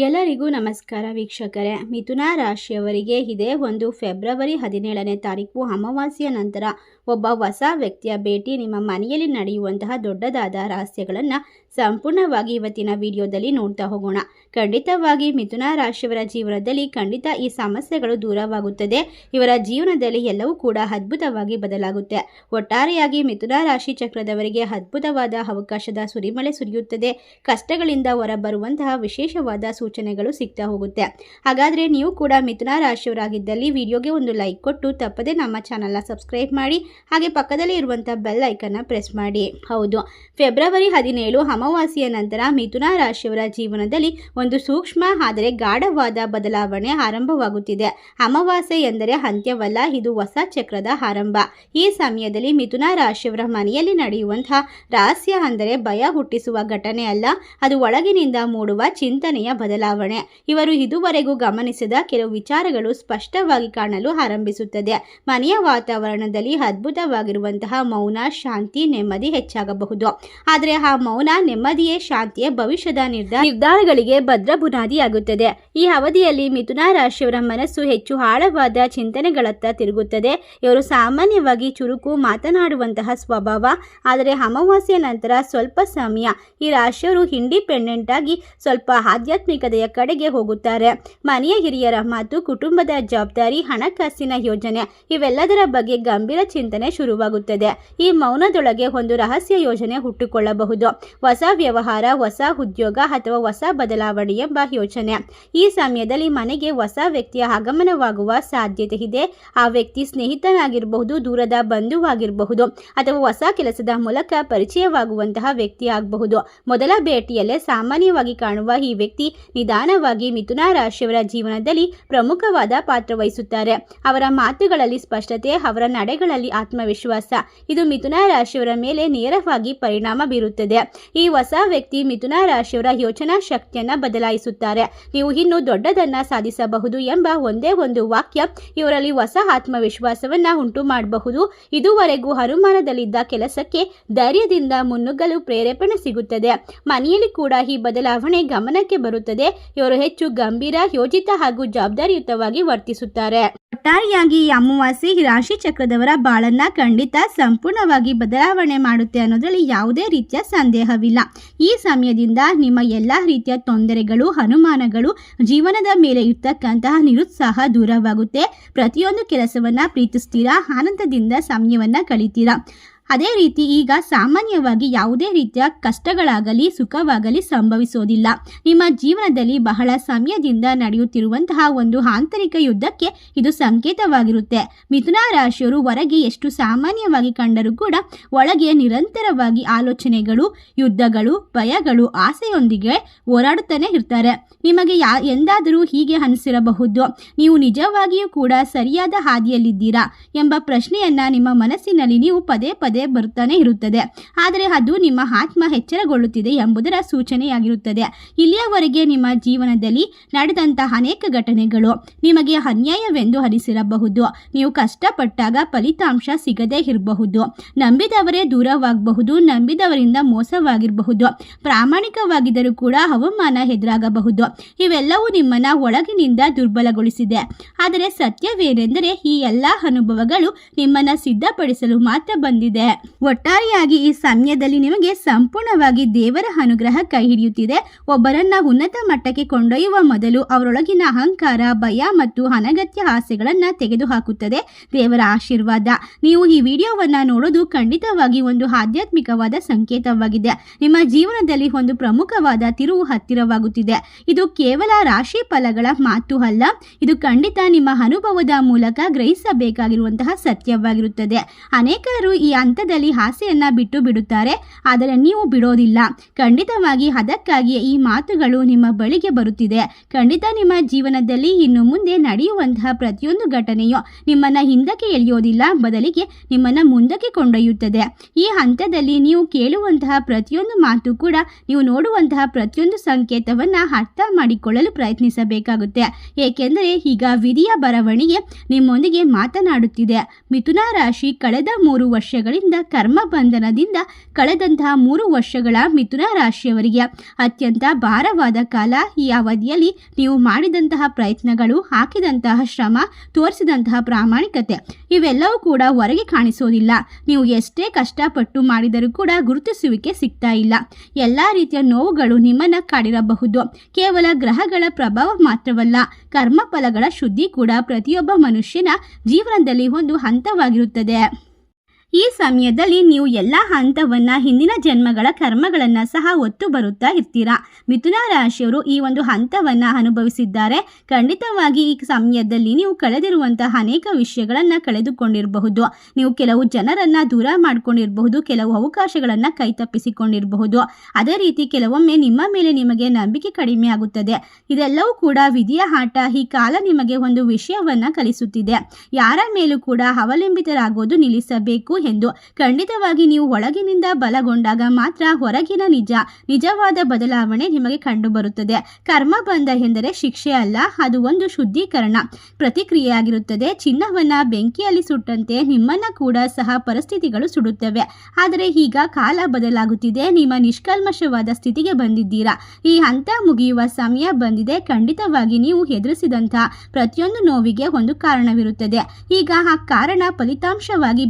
ಎಲ್ಲರಿಗೂ ನಮಸ್ಕಾರ ವೀಕ್ಷಕರೇ. ಮಿಥುನ ರಾಶಿಯವರಿಗೆ ಇದೇ ಒಂದು ಫೆಬ್ರವರಿ ಹದಿನೇಳನೇ ತಾರೀಕು ಅಮಾವಾಸ್ಯ ನಂತರ ಒಬ್ಬ ಹೊಸ ವ್ಯಕ್ತಿಯ ಭೇಟಿ ನಿಮ್ಮ ಮನೆಯಲ್ಲಿ ನಡೆಯುವಂತಹ ದೊಡ್ಡದಾದ ರಹಸ್ಯಗಳನ್ನು ಸಂಪೂರ್ಣವಾಗಿ ಇವತ್ತಿನ ವಿಡಿಯೋದಲ್ಲಿ ನೋಡ್ತಾ ಹೋಗೋಣ. ಖಂಡಿತವಾಗಿ ಮಿಥುನ ರಾಶಿಯವರ ಜೀವನದಲ್ಲಿ ಖಂಡಿತ ಈ ಸಮಸ್ಯೆಗಳು ದೂರವಾಗುತ್ತದೆ. ಇವರ ಜೀವನದಲ್ಲಿ ಎಲ್ಲವೂ ಕೂಡ ಅದ್ಭುತವಾಗಿ ಬದಲಾಗುತ್ತೆ. ಒಟ್ಟಾರೆಯಾಗಿ ಮಿಥುನ ರಾಶಿ ಚಕ್ರದವರಿಗೆ ಅದ್ಭುತವಾದ ಅವಕಾಶದ ಸುರಿಮಳೆ ಸುರಿಯುತ್ತದೆ. ಕಷ್ಟಗಳಿಂದ ಹೊರಬರುವಂತಹ ವಿಶೇಷವಾದ ಸೂಚನೆಗಳು ಸಿಗ್ತಾ ಹೋಗುತ್ತೆ. ಹಾಗಾದರೆ ನೀವು ಕೂಡ ಮಿಥುನ ರಾಶಿಯವರಾಗಿದ್ದಲ್ಲಿ ವಿಡಿಯೋಗೆ ಒಂದು ಲೈಕ್ ಕೊಟ್ಟು ತಪ್ಪದೆ ನಮ್ಮ ಚಾನಲ್ನ ಸಬ್ಸ್ಕ್ರೈಬ್ ಮಾಡಿ. ಹಾಗೆ ಪಕ್ಕದಲ್ಲಿ ಇರುವಂಥ ಬೆಲ್ ಐಕನ್ನ ಪ್ರೆಸ್ ಮಾಡಿ. ಹೌದು. ಫೆಬ್ರವರಿ ಹದಿನೇಳು ಅಮಾವಾಸ್ಯೆಯ ನಂತರ ಮಿಥುನ ರಾಶಿಯವರ ಜೀವನದಲ್ಲಿ ಒಂದು ಸೂಕ್ಷ್ಮ ಆದರೆ ಗಾಢವಾದ ಬದಲಾವಣೆ ಆರಂಭವಾಗುತ್ತಿದೆ. ಅಮಾವಾಸ್ಯೆ ಎಂದರೆ ಅಂತ್ಯವಲ್ಲ, ಇದು ಹೊಸ ಚಕ್ರದ ಆರಂಭ. ಈ ಸಮಯದಲ್ಲಿ ಮಿಥುನ ರಾಶಿಯವರ ಮನೆಯಲ್ಲಿ ನಡೆಯುವಂತಹ ರಹಸ್ಯ ಅಂದರೆ ಭಯ ಹುಟ್ಟಿಸುವ ಘಟನೆ ಅಲ್ಲ, ಅದು ಒಳಗಿನಿಂದ ಮೂಡುವ ಚಿಂತನೆಯ ಬದಲಾವಣೆ. ಇವರು ಇದುವರೆಗೂ ಗಮನಿಸಿದ ಕೆಲವು ವಿಚಾರಗಳು ಸ್ಪಷ್ಟವಾಗಿ ಕಾಣಲು ಆರಂಭಿಸುತ್ತದೆ. ಮನೆಯ ವಾತಾವರಣದಲ್ಲಿ ಅದ್ಭುತವಾಗಿರುವಂತಹ ಮೌನ, ಶಾಂತಿ, ನೆಮ್ಮದಿ ಹೆಚ್ಚಾಗಬಹುದು. ಆದರೆ ಆ ಮೌನ, ನೆಮ್ಮದಿಯೇ ಶಾಂತಿಯ ಭವಿಷ್ಯದ ನಿರ್ಧಾರ ನಿರ್ಧಾರಗಳಿಗೆ ಭದ್ರ ಬುನಾದಿಯಾಗುತ್ತದೆ. ಈ ಅವಧಿಯಲ್ಲಿ ಮಿಥುನ ರಾಶಿಯವರ ಮನಸ್ಸು ಹೆಚ್ಚು ಆಳವಾದ ಚಿಂತನೆಗಳತ್ತ ತಿರುಗುತ್ತದೆ. ಇವರು ಸಾಮಾನ್ಯವಾಗಿ ಚುರುಕು, ಮಾತನಾಡುವಂತಹ ಸ್ವಭಾವ, ಆದರೆ ಅಮಾವಾಸ್ಯ ನಂತರ ಸ್ವಲ್ಪ ಸಮಯ ಈ ರಾಶಿಯವರು ಇಂಡಿಪೆಂಡೆಂಟ್ ಆಗಿ ಸ್ವಲ್ಪ ಆಧ್ಯಾತ್ಮಿಕತೆಯ ಕಡೆಗೆ ಹೋಗುತ್ತಾರೆ. ಮನೆಯ ಹಿರಿಯರ ಮಾತು, ಕುಟುಂಬದ ಜವಾಬ್ದಾರಿ, ಹಣಕಾಸಿನ ಯೋಜನೆ, ಇವೆಲ್ಲದರ ಬಗ್ಗೆ ಗಂಭೀರ ಚಿಂತನೆ ಶುರುವಾಗುತ್ತದೆ. ಈ ಮೌನದೊಳಗೆ ಒಂದು ರಹಸ್ಯ ಯೋಜನೆ ಹುಟ್ಟುಕೊಳ್ಳಬಹುದು. ಹೊಸ ವ್ಯವಹಾರ, ಹೊಸ ಉದ್ಯೋಗ ಅಥವಾ ಹೊಸ ಬದಲಾವಣೆ ಎಂಬ ಯೋಚನೆ ಈ ಸಮಯದಲ್ಲಿ ಮನೆಗೆ ಹೊಸ ವ್ಯಕ್ತಿಯ ಆಗಮನವಾಗುವ ಸಾಧ್ಯತೆ ಇದೆ. ಆ ವ್ಯಕ್ತಿ ಸ್ನೇಹಿತನಾಗಿರಬಹುದು, ದೂರದ ಬಂಧುವಾಗಿರಬಹುದು ಅಥವಾ ಹೊಸ ಕೆಲಸದ ಮೂಲಕ ಪರಿಚಯವಾಗುವಂತಹ ವ್ಯಕ್ತಿ ಆಗಬಹುದು. ಮೊದಲ ಭೇಟಿಯಲ್ಲೇ ಸಾಮಾನ್ಯವಾಗಿ ಕಾಣುವ ಈ ವ್ಯಕ್ತಿ ನಿಧಾನವಾಗಿ ಮಿಥುನ ರಾಶಿಯವರ ಜೀವನದಲ್ಲಿ ಪ್ರಮುಖವಾದ ಪಾತ್ರ ವಹಿಸುತ್ತಾರೆ. ಅವರ ಮಾತುಗಳಲ್ಲಿ ಸ್ಪಷ್ಟತೆ, ಅವರ ನಡೆಗಳಲ್ಲಿ ಆತ್ಮವಿಶ್ವಾಸ. ಇದು ಮಿಥುನ ರಾಶಿಯವರ ಮೇಲೆ ನೇರವಾಗಿ ಪರಿಣಾಮ ಬೀರುತ್ತದೆ. ಈ ಹೊಸ ವ್ಯಕ್ತಿ ಮಿಥುನ ರಾಶಿಯವರ ಯೋಚನಾ ಶಕ್ತಿಯನ್ನ ಬದಲಾಯಿಸುತ್ತಾರೆ. ನೀವು ಇನ್ನೂ ದೊಡ್ಡದನ್ನ ಸಾಧಿಸಬಹುದು ಎಂಬ ಒಂದೇ ಒಂದು ವಾಕ್ಯ ಇವರಲ್ಲಿ ಹೊಸ ಆತ್ಮವಿಶ್ವಾಸವನ್ನ ಉಂಟು ಮಾಡಬಹುದು ಇದುವರೆಗೂ ಅನುಮಾನದಲ್ಲಿದ್ದ ಕೆಲಸಕ್ಕೆ ಧೈರ್ಯದಿಂದ ಮುನ್ನುಗ್ಗಲು ಪ್ರೇರೇಪಣೆ ಸಿಗುತ್ತದೆ. ಮನೆಯಲ್ಲಿ ಕೂಡ ಈ ಬದಲಾವಣೆ ಗಮನಕ್ಕೆ ಬರುತ್ತದೆ. ಇವರು ಹೆಚ್ಚು ಗಂಭೀರ, ಯೋಜಿತ ಹಾಗೂ ಜವಾಬ್ದಾರಿಯುತವಾಗಿ ವರ್ತಿಸುತ್ತಾರೆ. ಒಟ್ಟಾರೆಯಾಗಿ ಈ ಅಮಾವಾಸ್ಯೆ ರಾಶಿ ಚಕ್ರದವರ ಬಾಳನ್ನ ಖಂಡಿತ ಸಂಪೂರ್ಣವಾಗಿ ಬದಲಾವಣೆ ಮಾಡುತ್ತೆ ಅನ್ನೋದರಲ್ಲಿ ಯಾವುದೇ ರೀತಿಯ ಸಂದೇಹವಿಲ್ಲ. ಈ ಸಮಯದಿಂದ ನಿಮ್ಮ ಎಲ್ಲ ರೀತಿಯ ತೊಂದರೆಗಳು, ಅನುಮಾನಗಳು ಜೀವನದ ಮೇಲೆ ಇರ್ತಕ್ಕಂತಹ ನಿರುತ್ಸಾಹ ದೂರವಾಗುತ್ತೆ. ಪ್ರತಿಯೊಂದು ಕೆಲಸವನ್ನ ಪ್ರೀತಿಸ್ತೀರಾ? ಆನಂದದಿಂದ ಸಮಯವನ್ನು ಕಳಿತೀರಾ? ಅದೇ ರೀತಿ ಈಗ ಸಾಮಾನ್ಯವಾಗಿ ಯಾವುದೇ ರೀತಿಯ ಕಷ್ಟಗಳಾಗಲಿ ಸುಖವಾಗಲಿ ಸಂಭವಿಸೋದಿಲ್ಲ. ನಿಮ್ಮ ಜೀವನದಲ್ಲಿ ಬಹಳ ಸಮಯದಿಂದ ನಡೆಯುತ್ತಿರುವಂತಹ ಒಂದು ಆಂತರಿಕ ಯುದ್ಧಕ್ಕೆ ಇದು ಸಂಕೇತವಾಗಿರುತ್ತೆ. ಮಿಥುನ ರಾಶಿಯವರು ಹೊರಗೆ ಎಷ್ಟು ಸಾಮಾನ್ಯವಾಗಿ ಕಂಡರೂ ಕೂಡ ಒಳಗೆ ನಿರಂತರವಾಗಿ ಆಲೋಚನೆಗಳು, ಯುದ್ಧಗಳು, ಭಯಗಳು, ಆಸೆಯೊಂದಿಗೆ ಹೋರಾಡುತ್ತಾನೆ ಇರ್ತಾರೆ. ನಿಮಗೆ ಯಾ ಎಂದಾದರೂ ಹೀಗೆ ಅನಿಸಿರಬಹುದು, ನೀವು ನಿಜವಾಗಿಯೂ ಕೂಡ ಸರಿಯಾದ ಹಾದಿಯಲ್ಲಿದ್ದೀರಾ ಎಂಬ ಪ್ರಶ್ನೆಯನ್ನ ನಿಮ್ಮ ಮನಸ್ಸಿನಲ್ಲಿ ನೀವು ಪದೇ ಪದೇ ಬರ್ತಾನೆ ಇರುತ್ತದೆ. ಆದರೆ ಅದು ನಿಮ್ಮ ಆತ್ಮ ಎಚ್ಚರಗೊಳ್ಳುತ್ತಿದೆ ಎಂಬುದರ ಸೂಚನೆಯಾಗಿರುತ್ತದೆ. ಇಲ್ಲಿಯವರೆಗೆ ನಿಮ್ಮ ಜೀವನದಲ್ಲಿ ನಡೆದಂತಹ ಅನೇಕ ಘಟನೆಗಳು ನಿಮಗೆ ಅನ್ಯಾಯವೆಂದು ಅನಿಸಿರಬಹುದು. ನೀವು ಕಷ್ಟಪಟ್ಟಾಗ ಫಲಿತಾಂಶ ಸಿಗದೇ ಇರಬಹುದು. ನಂಬಿದವರೇ ದೂರವಾಗಬಹುದು, ನಂಬಿದವರಿಂದ ಮೋಸವಾಗಿರಬಹುದು. ಪ್ರಾಮಾಣಿಕವಾಗಿದ್ದರೂ ಕೂಡ ಅವಮಾನ ಎದುರಾಗಬಹುದು. ಇವೆಲ್ಲವೂ ನಿಮ್ಮನ್ನ ಒಳಗಿನಿಂದ ದುರ್ಬಲಗೊಳಿಸಿದೆ. ಆದರೆ ಸತ್ಯವೇನೆಂದರೆ ಈ ಎಲ್ಲ ಅನುಭವಗಳು ನಿಮ್ಮನ್ನ ಸಿದ್ಧಪಡಿಸಲು ಮಾತ್ರ ಬಂದಿದೆ. ಒಟ್ಟಾರೆಯಾಗಿ ಈ ಸಮಯದಲ್ಲಿ ನಿಮಗೆ ಸಂಪೂರ್ಣವಾಗಿ ದೇವರ ಅನುಗ್ರಹ ಕೈ ಹಿಡಿಯುತ್ತಿದೆ. ಒಬ್ಬರನ್ನ ಉನ್ನತ ಮಟ್ಟಕ್ಕೆ ಕೊಂಡೊಯ್ಯುವ ಮೊದಲು ಅವರೊಳಗಿನ ಅಹಂಕಾರ, ಭಯ ಮತ್ತು ಅನಗತ್ಯ ಆಸೆಗಳನ್ನ ತೆಗೆದುಹಾಕುತ್ತದೆ. ದೇವರ ಆಶೀರ್ವಾದ. ನೀವು ಈ ವಿಡಿಯೋವನ್ನ ನೋಡೋದು ಖಂಡಿತವಾಗಿ ಒಂದು ಆಧ್ಯಾತ್ಮಿಕವಾದ ಸಂಕೇತವಾಗಿದೆ. ನಿಮ್ಮ ಜೀವನದಲ್ಲಿ ಒಂದು ಪ್ರಮುಖವಾದ ತಿರುವು ಹತ್ತಿರವಾಗುತ್ತಿದೆ. ಇದು ಕೇವಲ ರಾಶಿ ಫಲಗಳ ಮಾತು ಅಲ್ಲ, ಇದು ಖಂಡಿತ ನಿಮ್ಮ ಅನುಭವದ ಮೂಲಕ ಗ್ರಹಿಸಬೇಕಾಗಿರುವಂತಹ ಸತ್ಯವಾಗಿರುತ್ತದೆ. ಅನೇಕರು ಈ ಹಂತದಲ್ಲಿ ಆಸೆಯನ್ನ ಬಿಟ್ಟು ಬಿಡುತ್ತಾರೆ, ಆದರೆ ನೀವು ಬಿಡೋದಿಲ್ಲ. ಖಂಡಿತವಾಗಿ ಅದಕ್ಕಾಗಿಯೇ ಈ ಮಾತುಗಳು ನಿಮ್ಮ ಬಳಿಗೆ ಬರುತ್ತಿದೆ. ಖಂಡಿತ ನಿಮ್ಮ ಜೀವನದಲ್ಲಿ ಇನ್ನು ಮುಂದೆ ನಡೆಯುವಂತಹ ಪ್ರತಿಯೊಂದು ಘಟನೆಯು ನಿಮ್ಮನ್ನ ಹಿಂದಕ್ಕೆ ಎಳೆಯೋದಿಲ್ಲ, ಬದಲಿಗೆ ನಿಮ್ಮನ್ನ ಮುಂದಕ್ಕೆ ಕೊಂಡೊಯ್ಯುತ್ತದೆ. ಈ ಹಂತದಲ್ಲಿ ನೀವು ಕೇಳುವಂತಹ ಪ್ರತಿಯೊಂದು ಮಾತು ಕೂಡ ನೀವು ನೋಡುವಂತಹ ಪ್ರತಿಯೊಂದು ಸಂಕೇತವನ್ನ ಅರ್ಥ ಮಾಡಿಕೊಳ್ಳಲು ಪ್ರಯತ್ನಿಸಬೇಕಾಗುತ್ತೆ. ಏಕೆಂದರೆ ಈಗ ವಿಧಿಯ ಬರವಣಿಗೆ ನಿಮ್ಮೊಂದಿಗೆ ಮಾತನಾಡುತ್ತಿದೆ. ಮಿಥುನ ರಾಶಿ ಕಳೆದ ಮೂರು ವರ್ಷಗಳಿಂದ ಇದರಿಂದ ಕರ್ಮ ಬಂಧನದಿಂದ ಕಳೆದಂತಹ ಮೂರು ವರ್ಷಗಳ ಮಿಥುನ ರಾಶಿಯವರಿಗೆ ಅತ್ಯಂತ ಭಾರವಾದ ಕಾಲ ಈ ಅವಧಿಯಲ್ಲಿ ನೀವು ಮಾಡಿದಂತಹ ಪ್ರಯತ್ನಗಳು, ಹಾಕಿದಂತಹ ಶ್ರಮ, ತೋರಿಸಿದಂತಹ ಪ್ರಾಮಾಣಿಕತೆ, ಇವೆಲ್ಲವೂ ಕೂಡ ಹೊರಗೆ ಕಾಣಿಸೋದಿಲ್ಲ. ನೀವು ಎಷ್ಟೇ ಕಷ್ಟಪಟ್ಟು ಮಾಡಿದರೂ ಕೂಡ ಗುರುತಿಸುವಿಕೆ ಸಿಗ್ತಾ ಇಲ್ಲ. ಎಲ್ಲ ರೀತಿಯ ನೋವುಗಳು ನಿಮ್ಮನ್ನ ಕಾಡಿರಬಹುದು. ಕೇವಲ ಗ್ರಹಗಳ ಪ್ರಭಾವ ಮಾತ್ರವಲ್ಲ, ಕರ್ಮಫಲಗಳ ಶುದ್ಧಿ ಕೂಡ ಪ್ರತಿಯೊಬ್ಬ ಮನುಷ್ಯನ ಜೀವನದಲ್ಲಿ ಒಂದು ಹಂತವಾಗಿರುತ್ತದೆ. ಈ ಸಮಯದಲ್ಲಿ ನೀವು ಎಲ್ಲ ಹಂತವನ್ನ ಹಿಂದಿನ ಜನ್ಮಗಳ ಕರ್ಮಗಳನ್ನ ಸಹ ಒತ್ತು ಬರುತ್ತಾ ಇರ್ತೀರಾ? ಮಿಥುನ ರಾಶಿಯವರು ಈ ಒಂದು ಹಂತವನ್ನ ಅನುಭವಿಸಿದ್ದಾರೆ. ಖಂಡಿತವಾಗಿ ಈ ಸಮಯದಲ್ಲಿ ನೀವು ಕಳೆದಿರುವಂತಹ ಅನೇಕ ವಿಷಯಗಳನ್ನ ಕಳೆದುಕೊಂಡಿರಬಹುದು. ನೀವು ಕೆಲವು ಜನರನ್ನ ದೂರ ಮಾಡಿಕೊಂಡಿರಬಹುದು, ಕೆಲವು ಅವಕಾಶಗಳನ್ನ ಕೈತಪ್ಪಿಸಿಕೊಂಡಿರಬಹುದು. ಅದೇ ರೀತಿ ಕೆಲವೊಮ್ಮೆ ನಿಮ್ಮ ಮೇಲೆ ನಿಮಗೆ ನಂಬಿಕೆ ಕಡಿಮೆ ಆಗುತ್ತದೆ. ಇದೆಲ್ಲವೂ ಕೂಡ ವಿಧಿಯ ಆಟ. ಈ ಕಾಲ ನಿಮಗೆ ಒಂದು ವಿಷಯವನ್ನ ಕಲಿಸುತ್ತಿದೆ. ಯಾರ ಮೇಲೂ ಕೂಡ ಅವಲಂಬಿತರಾಗೋದು ನಿಲ್ಲಿಸಬೇಕು. ಎಂದು ಖಂಡಿತವಾಗಿ ನೀವು ಒಳಗಿನಿಂದ ಬಲಗೊಂಡಾಗ ಮಾತ್ರ ಹೊರಗಿನ ನಿಜ, ನಿಜವಾದ ಬದಲಾವಣೆ ನಿಮಗೆ ಕಂಡುಬರುತ್ತದೆ. ಕರ್ಮ ಬಂಧ ಎಂದರೆ ಶಿಕ್ಷೆ ಅಲ್ಲ, ಅದು ಒಂದು ಶುದ್ಧೀಕರಣ. ಪ್ರತಿಕ್ರಿಯೆಯಾಗಿರುತ್ತದೆ, ಚಿನ್ನವನ್ನ ಬೆಂಕಿಯಲ್ಲಿ ಸುಟ್ಟಂತೆ ನಿಮ್ಮನ್ನ ಕೂಡ ಸಹ ಪರಿಸ್ಥಿತಿಗಳು ಸುಡುತ್ತವೆ. ಆದರೆ ಈಗ ಕಾಲ ಬದಲಾಗುತ್ತಿದೆ, ನಿಮ್ಮ ನಿಷ್ಕಲ್ಮಶವಾದ ಸ್ಥಿತಿಗೆ ಬಂದಿದ್ದೀರಾ. ಈ ಹಂತ ಮುಗಿಯುವ ಸಮಯ ಬಂದಿದೆ, ಖಂಡಿತವಾಗಿ ನೀವು ಎದುರಿಸಿದಂತಹ ಪ್ರತಿಯೊಂದು ನೋವಿಗೆ ಒಂದು ಕಾರಣವಿರುತ್ತದೆ. ಈಗ ಆ ಕಾರಣ ಫಲಿತಾಂಶವಾಗಿ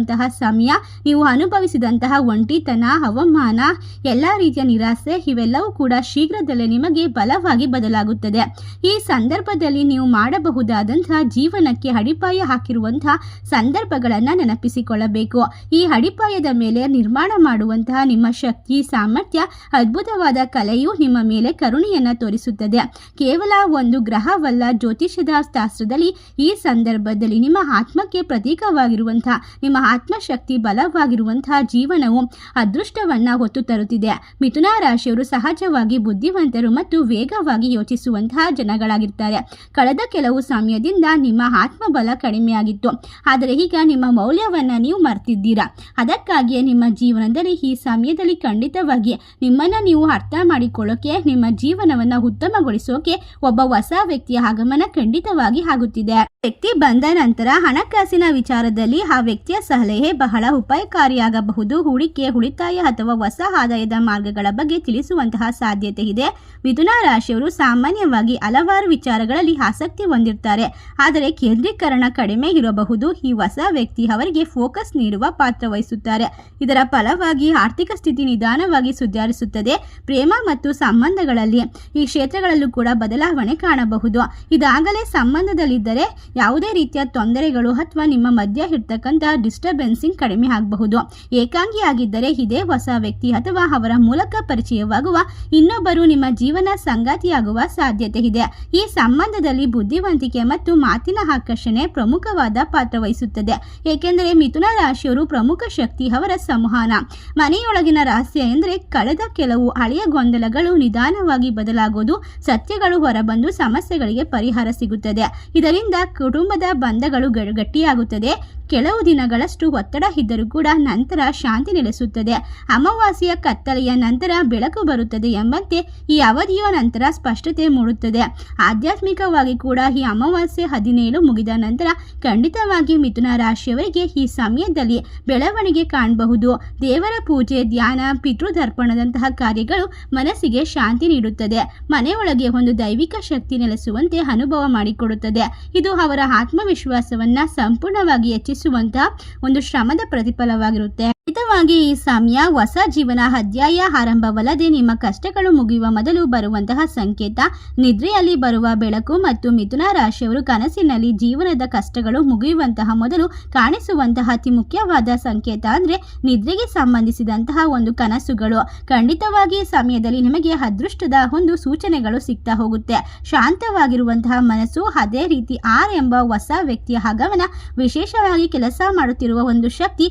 ಬದಲಾಗುವಂತಹ ಸಮಯ, ನೀವು ಅನುಭವಿಸಿದಂತಹ ಒಂಟಿತನ ಹವಾಮಾನ ಎಲ್ಲ ರೀತಿಯ ನಿರಾಸೆ ಇವೆಲ್ಲವೂ ಕೂಡ ಶೀಘ್ರದಲ್ಲೇ ನಿಮಗೆ ಬಲವಾಗಿ ಬದಲಾಗುತ್ತದೆ. ಈ ಸಂದರ್ಭದಲ್ಲಿ ನೀವು ಮಾಡಬಹುದಾದಂತಹ ಜೀವನಕ್ಕೆ ಅಡಿಪಾಯ ಹಾಕಿರುವಂತಹ ಸಂದರ್ಭಗಳನ್ನು ನೆನಪಿಸಿಕೊಳ್ಳಬೇಕು. ಈ ಅಡಿಪಾಯದ ಮೇಲೆ ನಿರ್ಮಾಣ ಮಾಡುವಂತಹ ನಿಮ್ಮ ಶಕ್ತಿ, ಸಾಮರ್ಥ್ಯ, ಅದ್ಭುತವಾದ ಕಲೆಯು ನಿಮ್ಮ ಮೇಲೆ ಕರುಣೆಯನ್ನ ತೋರಿಸುತ್ತದೆ. ಕೇವಲ ಒಂದು ಗ್ರಹವಲ್ಲ, ಜ್ಯೋತಿಷ್ಯದ ಶಾಸ್ತ್ರದಲ್ಲಿ ಈ ಸಂದರ್ಭದಲ್ಲಿ ನಿಮ್ಮ ಆತ್ಮಕ್ಕೆ ಪ್ರತೀಕವಾಗಿರುವಂತಹ, ನಿಮ್ಮ ಆತ್ಮಶಕ್ತಿ ಬಲವಾಗಿರುವಂತಹ ಜೀವನವು ಅದೃಷ್ಟವನ್ನ ಹೊತ್ತು ತರುತ್ತಿದೆ. ಮಿಥುನ ರಾಶಿಯವರು ಸಹಜವಾಗಿ ಬುದ್ಧಿವಂತರು ಮತ್ತು ವೇಗವಾಗಿ ಯೋಚಿಸುವಂತಹ ಜನಗಳಾಗಿರ್ತಾರೆ. ಕಳೆದ ಕೆಲವು ಸಮಯದಿಂದ ನಿಮ್ಮ ಆತ್ಮಬಲ ಕಡಿಮೆಯಾಗಿತ್ತು. ಆದರೆ ಈಗ ನಿಮ್ಮ ಮೌಲ್ಯವನ್ನ ನೀವು ಮರ್ತಿದ್ದೀರಾ? ಅದಕ್ಕಾಗಿಯೇ ನಿಮ್ಮ ಜೀವನದಲ್ಲಿ ಈ ಸಮಯದಲ್ಲಿ ಖಂಡಿತವಾಗಿ ನಿಮ್ಮನ್ನ ನೀವು ಅರ್ಥ ಮಾಡಿಕೊಳ್ಳೋಕೆ, ನಿಮ್ಮ ಜೀವನವನ್ನ ಉತ್ತಮಗೊಳಿಸೋಕೆ ಒಬ್ಬ ಹೊಸ ವ್ಯಕ್ತಿಯ ಆಗಮನ ಖಂಡಿತವಾಗಿ ಆಗುತ್ತಿದೆ. ವ್ಯಕ್ತಿ ಬಂದ ನಂತರ ಹಣಕಾಸಿನ ವಿಚಾರದಲ್ಲಿ ಆ ವ್ಯಕ್ತಿಯ ಸಲಹೆ ಬಹಳ ಉಪಾಯಕಾರಿಯಾಗಬಹುದು. ಹೂಡಿಕೆ, ಉಳಿತಾಯ ಅಥವಾ ಹೊಸ ಆದಾಯದ ಮಾರ್ಗಗಳ ಬಗ್ಗೆ ತಿಳಿಸುವಂತಹ ಸಾಧ್ಯತೆ ಇದೆ. ಮಿಥುನ ರಾಶಿಯವರು ಸಾಮಾನ್ಯವಾಗಿ ಹಲವಾರು ವಿಚಾರಗಳಲ್ಲಿ ಆಸಕ್ತಿ ಹೊಂದಿರ್ತಾರೆ. ಆದರೆ ಕೇಂದ್ರೀಕರಣ ಕಡಿಮೆ ಇರಬಹುದು. ಈ ಹೊಸ ವ್ಯಕ್ತಿ ಅವರಿಗೆ ಫೋಕಸ್ ನೀಡುವ ಪಾತ್ರ ವಹಿಸುತ್ತಾರೆ. ಇದರ ಫಲವಾಗಿ ಆರ್ಥಿಕ ಸ್ಥಿತಿ ನಿಧಾನವಾಗಿ ಸುಧಾರಿಸುತ್ತದೆ. ಪ್ರೇಮ ಮತ್ತು ಸಂಬಂಧಗಳಲ್ಲಿ ಈ ಕ್ಷೇತ್ರಗಳಲ್ಲೂ ಕೂಡ ಬದಲಾವಣೆ ಕಾಣಬಹುದು. ಇದಾಗಲೇ ಸಂಬಂಧದಲ್ಲಿದ್ದರೆ ಯಾವುದೇ ರೀತಿಯ ತೊಂದರೆಗಳು ಅಥವಾ ನಿಮ್ಮ ಮಧ್ಯ ಇರ್ತಕ್ಕಂಥ ಡಿಸ್ಟರ್ಬೆನ್ಸಿಂಗ್ ಕಡಿಮೆ ಆಗಬಹುದು. ಏಕಾಂಗಿಯಾಗಿದ್ದರೆ ಇದೇ ಹೊಸ ವ್ಯಕ್ತಿ ಅಥವಾ ಅವರ ಮೂಲಕ ಪರಿಚಯವಾಗುವ ಇನ್ನೊಬ್ಬರು ನಿಮ್ಮ ಜೀವನ ಸಂಗಾತಿಯಾಗುವ ಸಾಧ್ಯತೆ ಇದೆ. ಈ ಸಂಬಂಧದಲ್ಲಿ ಬುದ್ಧಿವಂತಿಕೆ ಮತ್ತು ಮಾತಿನ ಆಕರ್ಷಣೆ ಪ್ರಮುಖವಾದ ಪಾತ್ರ ವಹಿಸುತ್ತದೆ. ಏಕೆಂದರೆ ಮಿಥುನ ರಾಶಿಯವರು ಪ್ರಮುಖ ಶಕ್ತಿ ಅವರ ಸಂವಹನ. ಮನೆಯೊಳಗಿನ ರಹಸ್ಯ ಎಂದರೆ ಕಳೆದ ಕೆಲವು ಹಳೆಯ ಗೊಂದಲಗಳು ನಿಧಾನವಾಗಿ ಬದಲಾಗೋದು, ಸತ್ಯಗಳು ಹೊರಬಂದು ಸಮಸ್ಯೆಗಳಿಗೆ ಪರಿಹಾರ ಸಿಗುತ್ತದೆ. ಇದರಿಂದ ಕುಟುಂಬದ ಬಂಧಗಳು ಗಟ್ಟಿಯಾಗುತ್ತದೆ. ಕೆಲವು ದಿನಗಳಷ್ಟು ಒತ್ತಡ ಇದ್ದರೂ ಕೂಡ ನಂತರ ಶಾಂತಿ ನೆಲೆಸುತ್ತದೆ. ಅಮಾವಾಸ್ಯೆಯ ಕತ್ತಲೆಯ ನಂತರ ಬೆಳಕು ಬರುತ್ತದೆ ಎಂಬಂತೆ ಈ ಅವಧಿಯ ನಂತರ ಸ್ಪಷ್ಟತೆ ಮೂಡುತ್ತದೆ. ಆಧ್ಯಾತ್ಮಿಕವಾಗಿ ಕೂಡ ಈ ಅಮಾವಾಸ್ಯೆ ಹದಿನೇಳು ಮುಗಿದ ನಂತರ ಖಂಡಿತವಾಗಿ ಮಿಥುನ ರಾಶಿಯವರಿಗೆ ಈ ಸಮಯದಲ್ಲಿ ಬೆಳವಣಿಗೆ ಕಾಣಬಹುದು. ದೇವರ ಪೂಜೆ, ಧ್ಯಾನ, ಪಿತೃದರ್ಪಣದಂತಹ ಕಾರ್ಯಗಳು ಮನಸ್ಸಿಗೆ ಶಾಂತಿ ನೀಡುತ್ತದೆ. ಮನೆಯೊಳಗೆ ಒಂದು ದೈವಿಕ ಶಕ್ತಿ ನೆಲೆಸುವಂತೆ ಅನುಭವ ಮಾಡಿಕೊಡುತ್ತದೆ. ಇದು ಅವರ ಆತ್ಮವಿಶ್ವಾಸವನ್ನು ಸಂಪೂರ್ಣವಾಗಿ ಹೆಚ್ಚಿಸುವಂತಹ ಒಂದು ಶ್ರಮದ ಪ್ರತಿಫಲವಾಗಿರುತ್ತೆ. ಖಂಡಿತವಾಗಿ ಈ ಸಮಯ ಹೊಸ ಜೀವನ, ಅಧ್ಯಾಯ ಆರಂಭವಲ್ಲದೆ ನಿಮ್ಮ ಕಷ್ಟಗಳು ಮುಗಿಯುವ ಮೊದಲು ಬರುವಂತಹ ಸಂಕೇತ, ನಿದ್ರೆಯಲ್ಲಿ ಬರುವ ಬೆಳಕು ಮತ್ತು ಮಿಥುನ ರಾಶಿಯವರು ಕನಸಿನಲ್ಲಿ ಜೀವನದ ಕಷ್ಟಗಳು ಮುಗಿಯುವಂತಹ ಮೊದಲು ಕಾಣಿಸುವಂತಹ ಅತಿ ಮುಖ್ಯವಾದ ಸಂಕೇತ ಅಂದ್ರೆ ನಿದ್ರೆಗೆ ಸಂಬಂಧಿಸಿದಂತಹ ಒಂದು ಕನಸುಗಳು. ಖಂಡಿತವಾಗಿ ಈ ಸಮಯದಲ್ಲಿ ನಿಮಗೆ ಅದೃಷ್ಟದ ಒಂದು ಸೂಚನೆಗಳು ಸಿಗ್ತಾ ಹೋಗುತ್ತೆ. ಶಾಂತವಾಗಿರುವಂತಹ ಮನಸ್ಸು, ಅದೇ ರೀತಿ ಆರ್ ಎಂಬ ಹೊಸ ವ್ಯಕ್ತಿಯ ಆಗಮನ, ವಿಶೇಷವಾಗಿ ಕೆಲಸ ಮಾಡುತ್ತಿರುವ ಒಂದು ಶಕ್ತಿ,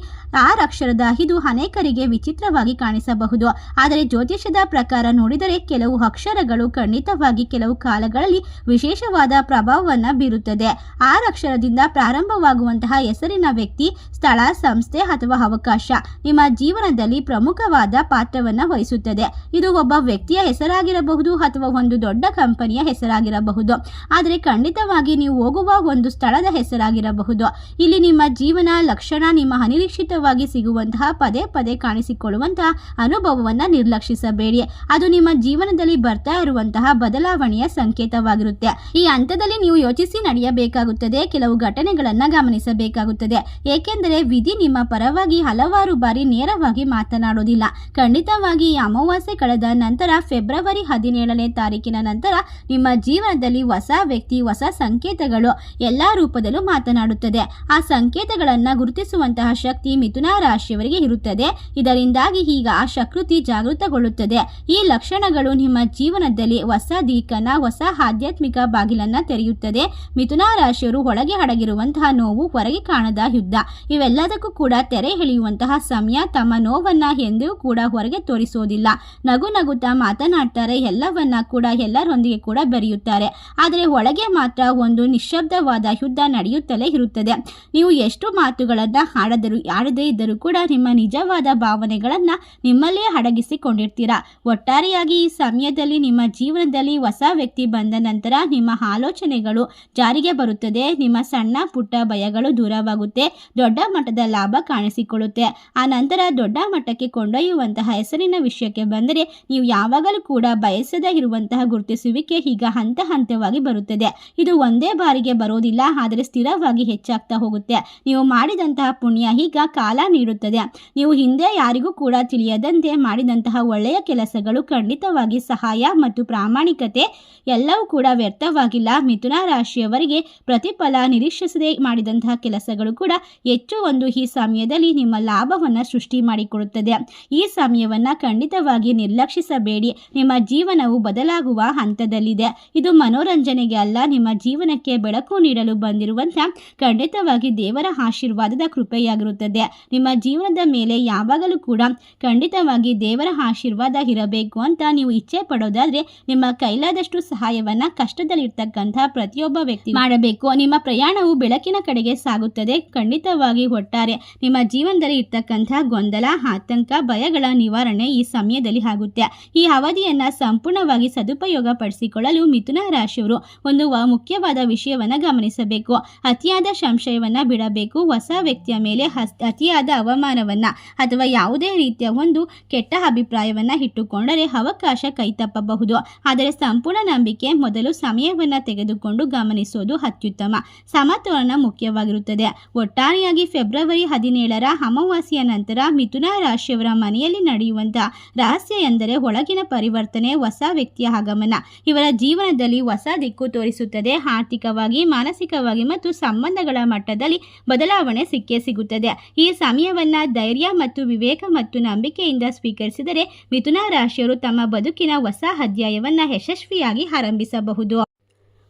ಆರ್ ಅಕ್ಷರದ ಇದು ಅನೇಕರಿಗೆ ವಿಚಿತ್ರವಾಗಿ ಕಾಣಿಸಬಹುದು. ಆದರೆ ಜ್ಯೋತಿಷ್ಯದ ಪ್ರಕಾರ ನೋಡಿದರೆ ಕೆಲವು ಅಕ್ಷರಗಳು ಖಂಡಿತವಾಗಿ ಕೆಲವು ಕಾಲಗಳಲ್ಲಿ ವಿಶೇಷವಾದ ಪ್ರಭಾವವನ್ನು ಬೀರುತ್ತದೆ. ಆರ್ ಅಕ್ಷರದಿಂದ ಪ್ರಾರಂಭವಾಗುವಂತಹ ಹೆಸರಿನ ವ್ಯಕ್ತಿ, ಸ್ಥಳ, ಸಂಸ್ಥೆ ಅಥವಾ ಅವಕಾಶ ನಿಮ್ಮ ಜೀವನದಲ್ಲಿ ಪ್ರಮುಖವಾದ ಪಾತ್ರವನ್ನು ವಹಿಸುತ್ತದೆ. ಇದು ಒಬ್ಬ ವ್ಯಕ್ತಿಯ ಹೆಸರಾಗಿರಬಹುದು ಅಥವಾ ಒಂದು ದೊಡ್ಡ ಕಂಪನಿಯ ಹೆಸರಾಗಿರಬಹುದು. ಆದರೆ ಖಂಡಿತವಾಗಿ ನೀವು ಹೋಗುವ ಒಂದು ಸ್ಥಳದ ಹೆಸರಾಗಿರಬಹುದು. ಇಲ್ಲಿ ನಿಮ್ಮ ಜೀವನ, ಲಕ್ಷಣ ನಿಮ್ಮ ಅನಿರೀಕ್ಷಿತವಾಗಿ ಸಿಗುವಂತಹ ಪದೇ ಪದೇ ಕಾಣಿಸಿಕೊಳ್ಳುವಂತಹ ಅನುಭವವನ್ನು ನಿರ್ಲಕ್ಷಿಸಬೇಡಿ. ಅದು ನಿಮ್ಮ ಜೀವನದಲ್ಲಿ ಬರ್ತಾ ಇರುವಂತಹ ಬದಲಾವಣೆಯ ಸಂಕೇತವಾಗಿರುತ್ತೆ. ಈ ಹಂತದಲ್ಲಿ ನೀವು ಯೋಚಿಸಿ ನಡೆಯಬೇಕಾಗುತ್ತದೆ, ಕೆಲವು ಘಟನೆಗಳನ್ನು ಗಮನಿಸಬೇಕಾಗುತ್ತದೆ. ಏಕೆಂದರೆ ವಿಧಿ ನಿಮ್ಮ ಪರವಾಗಿ ಹಲವಾರು ಬಾರಿ ನೇರವಾಗಿ ಮಾತನಾಡೋದಿಲ್ಲ. ಖಂಡಿತವಾಗಿ ಈ ಅಮಾವಾಸ್ಯೆ ಕಳೆದ ನಂತರ ಫೆಬ್ರವರಿ ಹದಿನೇಳನೇ ತಾರೀಕಿನ ನಂತರ ನಿಮ್ಮ ಜೀವನದಲ್ಲಿ ಹೊಸ ವ್ಯಕ್ತಿ, ಹೊಸ ಸಂಕೇತಗಳು ಎಲ್ಲ ರೂಪದಲ್ಲೂ ಮಾತನಾಡುತ್ತದೆ. ಆ ಸಂಕೇತಗಳನ್ನು ಗುರುತಿಸುವಂತಹ ಶಕ್ತಿ ಮಿಥುನ ರಾಶಿಯವರಿಗೆ ಇರುತ್ತದೆ. ಇದರಿಂದಾಗಿ ಈಗ ಆ ಶಕೃತಿ ಜಾಗೃತಗೊಳ್ಳುತ್ತದೆ. ಈ ಲಕ್ಷಣಗಳು ನಿಮ್ಮ ಜೀವನದಲ್ಲಿ ಹೊಸ ದೀಕನ ಹೊಸ ಆಧ್ಯಾತ್ಮಿಕ ಬಾಗಿಲನ್ನ ತೆರೆಯುತ್ತದೆ. ಮಿಥುನ ರಾಶಿಯರು ಒಳಗೆ ಅಡಗಿರುವಂತಹ ನೋವು ಹೊರಗೆ ಕಾಣದ ಯುದ್ಧ. ಇವೆಲ್ಲದಕ್ಕೂ ಕೂಡ ತೆರೆ ಎಳೆಯುವಂತಹ ಸಮಯ ತಮ್ಮ ನೋವನ್ನ ಎಂದೂ ಕೂಡ ಹೊರಗೆ ತೋರಿಸೋದಿಲ್ಲ. ನಗು ನಗುತ್ತಾ ಮಾತನಾಡ್ತಾರೆ, ಎಲ್ಲವನ್ನ ಕೂಡ ಎಲ್ಲರೊಂದಿಗೆ ಕೂಡ ಬೆರೆಯುತ್ತಾರೆ. ಆದರೆ ಒಳಗೆ ಮಾತ್ರ ಒಂದು ನಿಶ್ಶಬ್ದವಾದ ಯುದ್ಧ ನಡೆಯುತ್ತಲೇ ಇರುತ್ತದೆ. ನೀವು ಎಷ್ಟು ಮಾತುಗಳನ್ನ ಆಡದರು ಆಡದೇ ಇದ್ದರೂ ಕೂಡ ನಿಮ್ಮ ನಿಜವಾದ ಭಾವನೆಗಳನ್ನು ನಿಮ್ಮಲ್ಲೇ ಅಡಗಿಸಿಕೊಂಡಿರ್ತೀರಾ? ಒಟ್ಟಾರೆಯಾಗಿ ಈ ಸಮಯದಲ್ಲಿ ನಿಮ್ಮ ಜೀವನದಲ್ಲಿ ಹೊಸ ವ್ಯಕ್ತಿ ಬಂದ ನಂತರ ನಿಮ್ಮ ಆಲೋಚನೆಗಳು ಜಾರಿಗೆ ಬರುತ್ತದೆ, ನಿಮ್ಮ ಸಣ್ಣ ಪುಟ್ಟ ಭಯಗಳು ದೂರವಾಗುತ್ತೆ, ದೊಡ್ಡ ಮಟ್ಟದ ಲಾಭ ಕಾಣಿಸಿಕೊಳ್ಳುತ್ತೆ. ಆ ನಂತರ ದೊಡ್ಡ ಮಟ್ಟಕ್ಕೆ ಕೊಂಡೊಯ್ಯುವಂತಹ ಹೆಸರಿನ ವಿಷಯಕ್ಕೆ ಬಂದರೆ ನೀವು ಯಾವಾಗಲೂ ಕೂಡ ಬಯಸದ ಇರುವಂತಹ ಗುರುತಿಸುವಿಕೆ ಈಗ ಹಂತ ಹಂತವಾಗಿ ಬರುತ್ತದೆ. ಇದು ಒಂದೇ ಬಾರಿಗೆ ಬರೋದಿಲ್ಲ, ಆದರೆ ಸ್ಥಿರವಾಗಿ ಹೆಚ್ಚಾಗ್ತಾ ಹೋಗುತ್ತೆ. ನೀವು ಮಾಡಿದಂತಹ ಪುಣ್ಯ ಈಗ ಕಾಲ ನೀಡುತ್ತದೆ. ನೀವು ಹಿಂದೆ ಯಾರಿಗೂ ಕೂಡ ತಿಳಿಯದಂತೆ ಮಾಡಿದಂತಹ ಒಳ್ಳೆಯ ಕೆಲಸಗಳು ಖಂಡಿತವಾಗಿ ಸಹಾಯ ಮತ್ತು ಪ್ರಾಮಾಣಿಕತೆ ಎಲ್ಲವೂ ಕೂಡ ವ್ಯರ್ಥವಾಗಿಲ್ಲ. ಮಿಥುನ ರಾಶಿಯವರಿಗೆ ಪ್ರತಿಫಲ ನಿರೀಕ್ಷಿಸದೆ ಮಾಡಿದಂತಹ ಕೆಲಸಗಳು ಕೂಡ ಹೆಚ್ಚು ಒಂದು ಈ ಸಮಯದಲ್ಲಿ ನಿಮ್ಮ ಲಾಭವನ್ನು ಸೃಷ್ಟಿ ಮಾಡಿಕೊಡುತ್ತದೆ. ಈ ಸಮಯವನ್ನು ಖಂಡಿತವಾಗಿ ನಿರ್ಲಕ್ಷಿಸಬೇಡಿ. ನಿಮ್ಮ ಜೀವನವು ಬದಲಾಗುವ ಹಂತದಲ್ಲಿದೆ. ಇದು ಮನೋರಂಜನೆಗೆ ಅಲ್ಲ, ನಿಮ್ಮ ಜೀವನಕ್ಕೆ ಬೆಳಕು ನೀಡಲು ಬಂದಿರುವಂತಹ ಖಂಡಿತವಾಗಿ ದೇವರ ಆಶೀರ್ವಾದದ ಕೃಪೆಯಾಗಿರುತ್ತದೆ. ನಿಮ್ಮ ಜೀವನದ ಮೇಲೆ ಯಾವಾಗಲೂ ಕೂಡ ಖಂಡಿತವಾಗಿ ದೇವರ ಆಶೀರ್ವಾದ ಇರಬೇಕು ಅಂತ ನೀವು ಇಚ್ಛೆ ಪಡೋದಾದ್ರೆ ನಿಮ್ಮ ಕೈಲಾದಷ್ಟು ಸಹಾಯವನ್ನ ಕಷ್ಟದಲ್ಲಿರ್ತಕ್ಕಂತಹ ಪ್ರತಿಯೊಬ್ಬ ವ್ಯಕ್ತಿ ಮಾಡಬೇಕು. ನಿಮ್ಮ ಪ್ರಯಾಣವು ಬೆಳಕಿನ ಕಡೆಗೆ ಸಾಗುತ್ತದೆ. ಖಂಡಿತವಾಗಿ ಒಟ್ಟಾರೆ ನಿಮ್ಮ ಜೀವನದಲ್ಲಿ ಇರ್ತಕ್ಕಂತಹ ಗೊಂದಲ, ಆತಂಕ, ಭಯಗಳ ನಿವಾರಣೆ ಈ ಸಮಯದಲ್ಲಿ ಆಗುತ್ತೆ. ಈ ಅವಧಿಯನ್ನ ಸಂಪೂರ್ಣವಾಗಿ ಸದುಪಯೋಗ ಪಡಿಸಿಕೊಳ್ಳಲು ಮಿಥುನ ರಾಶಿಯವರು ಒಂದು ಮುಖ್ಯವಾದ ವಿಷಯವನ್ನ ಗಮನಿಸಬೇಕು. ಅತಿಯಾದ ಸಂಶಯವನ್ನ ಬಿಡಬೇಕು. ಹೊಸ ವ್ಯಕ್ತಿಯ ಮೇಲೆ ಅತಿಯಾದ ಅವಮಾನವನ್ನ ಅಥವಾ ಯಾವುದೇ ರೀತಿಯ ಒಂದು ಕೆಟ್ಟ ಅಭಿಪ್ರಾಯವನ್ನ ಇಟ್ಟುಕೊಂಡರೆ ಅವಕಾಶ ಕೈತಪ್ಪಬಹುದು. ಆದರೆ ಸಂಪೂರ್ಣ ನಂಬಿಕೆ ಮೊದಲು ಸಮಯವನ್ನ ತೆಗೆದುಕೊಂಡು ಗಮನಿಸೋದು ಅತ್ಯುತ್ತಮ. ಸಮತೋಲನ ಮುಖ್ಯವಾಗಿರುತ್ತದೆ. ಒಟ್ಟಾರೆಯಾಗಿ ಫೆಬ್ರವರಿ ಹದಿನೇಳರ ಅಮಾವಾಸ್ಯೆಯ ನಂತರ ಮಿಥುನ ರಾಶಿಯವರ ಮನೆಯಲ್ಲಿ ನಡೆಯುವಂತಹ ರಹಸ್ಯ ಎಂದರೆ ಒಳಗಿನ ಪರಿವರ್ತನೆ, ಹೊಸ ವ್ಯಕ್ತಿಯ ಆಗಮನ. ಇವರ ಜೀವನದಲ್ಲಿ ಹೊಸ ದಿಕ್ಕು ತೋರಿಸುತ್ತದೆ. ಆರ್ಥಿಕವಾಗಿ, ಮಾನಸಿಕವಾಗಿ ಮತ್ತು ಸಂಬಂಧಗಳ ಮಟ್ಟದಲ್ಲಿ ಬದಲಾವಣೆ ಸಿಕ್ಕೇ ಸಿಗುತ್ತದೆ. ಈ ಸಮಯವನ್ನ ಧೈರ್ಯ ಮತ್ತು ವಿವೇಕ ಮತ್ತು ನಂಬಿಕೆಯಿಂದ ಸ್ವೀಕರಿಸಿದರೆ ಮಿಥುನ ರಾಶಿಯವರು ತಮ್ಮ ಬದುಕಿನ ಹೊಸ ಅಧ್ಯಾಯವನ್ನು ಯಶಸ್ವಿಯಾಗಿ ಆರಂಭಿಸಬಹುದು.